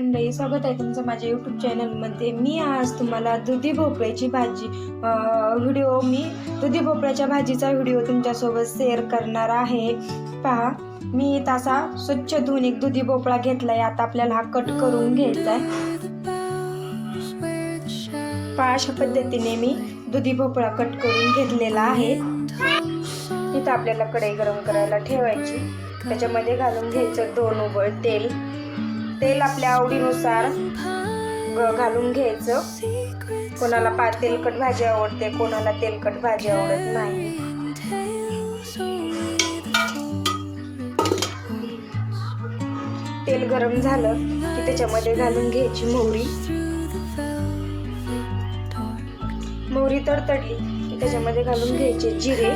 मंडळी स्वागत आहे तुमचं माझ्या यूट्यूब चॅनलमध्ये मी आज तुम्हाला दुधी भोपळ्याची भाजी व्हिडिओ मी दुधी भोपळ्याच्या भाजीचा व्हिडिओ तुमच्यासोबत शेअर करणार आहे. पहा मी इथं असा स्वच्छ धुवून एक दुधी भोपळा घेतला आहे आता आपल्याला हा कट करून घ्यायचा आहे. पहा अशा पद्धतीने मी दुधी भोपळा कट करून घेतलेला आहे. इथं आपल्याला कढई गरम करायला ठेवायची. त्याच्यामध्ये घालून घ्यायचं दोन उबळ तेल. तेल आपल्या आवडीनुसार घालून घ्यायचं. कोणाला पा तेलकट भाजी आवडते कोणाला तेलकट भाजी आवडत नाही. तेल गरम झालं की त्याच्यामध्ये घालून घ्यायची मोहरी. मोहरी तडतडली की त्याच्यामध्ये घालून घ्यायचे जिरे.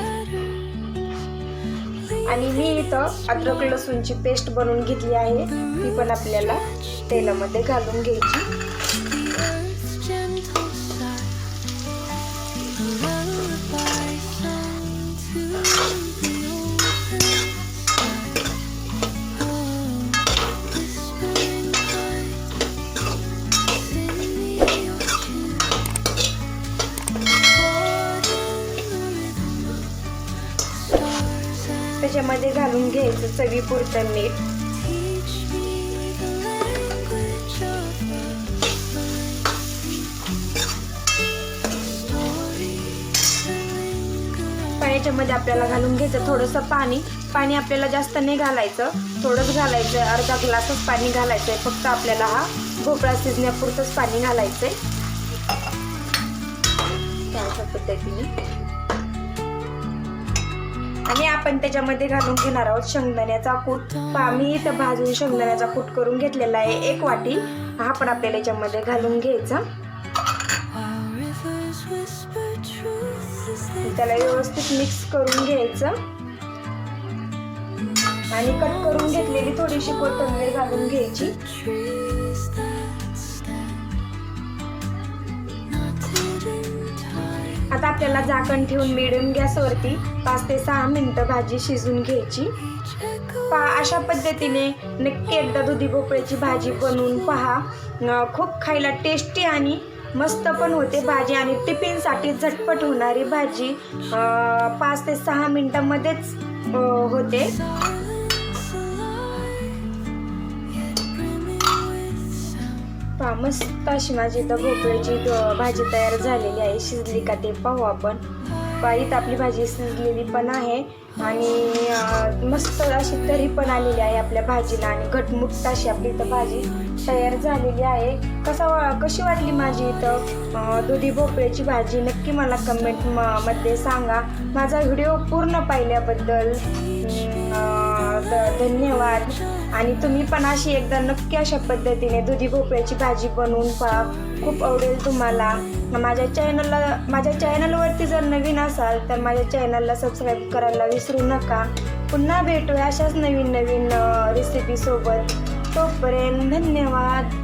आणि मी इथं अद्रक लसूणची पेस्ट बनवून घेतली आहे. ती पण आपल्याला तेलामध्ये घालून घ्यायची. त्याच्यामध्ये घालून घ्यायचं चवीपुरतं मीठ पाण्याच्यामध्ये आपल्याला घालून घ्यायचं थोडंसं पाणी. पाणी आपल्याला जास्त नाही घालायचं. थोडंच घालायचं आहे अर्धा ग्लासच पाणी घालायचं आहे फक्त आपल्याला हा भोपळा शिजण्यापुरतंच पाणी घालायचं आहे अशा पद्धतीने आणि आपण त्याच्यामध्ये घालून घेणार आहोत शेंगदाण्याचा कूट. आम्ही इथं भाजून शेंगदाण्याचा कूट करून घेतलेला आहे. एक वाटी हा पण आपल्याला याच्यामध्ये घालून घ्यायचा. त्याला व्यवस्थित मिक्स करून घ्यायचं. आणि कट करून घेतलेली थोडीशी कोथिंबीर घालून घ्यायची. आता आपल्याला झाकण ठेवून मिडियम गॅसवरती पाच ते सहा मिनटं भाजी शिजून घ्यायची. पा अशा पद्धतीने नक्की एकदा दुधी भोपळ्याची भाजी बनवून पहा. खूप खायला टेस्टी आणि मस्त पण होते भाजी आणि टिफिनसाठी झटपट होणारी भाजी पाच ते सहा मिनटामध्येच अं, होते. पहा मस्त अशी माझी इथं भोपळ्याची भाजी तयार झालेली आहे. शिजली का ते पाहू आपण. पहा इथं आपली भाजी शिजलेली पण आहे. आणि मस्त अशी तरी पण आलेली आहे आपल्या भाजीला. आणि घटमुट अशी आपली इथं भाजी तयार झालेली आहे. कसा वा- कशी वाटली माझी इथं दुधी भोपळ्याची भाजी? नक्की मला कमेंटमध्ये सांगा. माझा व्हिडिओ पूर्ण पाहिल्याबद्दल धन्यवाद. आणि तुम्ही पण अशी एकदा नक्की अशा पद्धतीने दुधी भोपळ्याची भाजी बनवून पहा. खूप आवडेल तुम्हाला. माझ्या चॅनलला माझ्या चॅनलवरती जर नवीन असाल तर माझ्या चॅनलला सबस्क्राईब करायला विसरू नका. पुन्हा भेटूया अशाच नवीन नवीन रेसिपीसोबत तोपर्यंत धन्यवाद.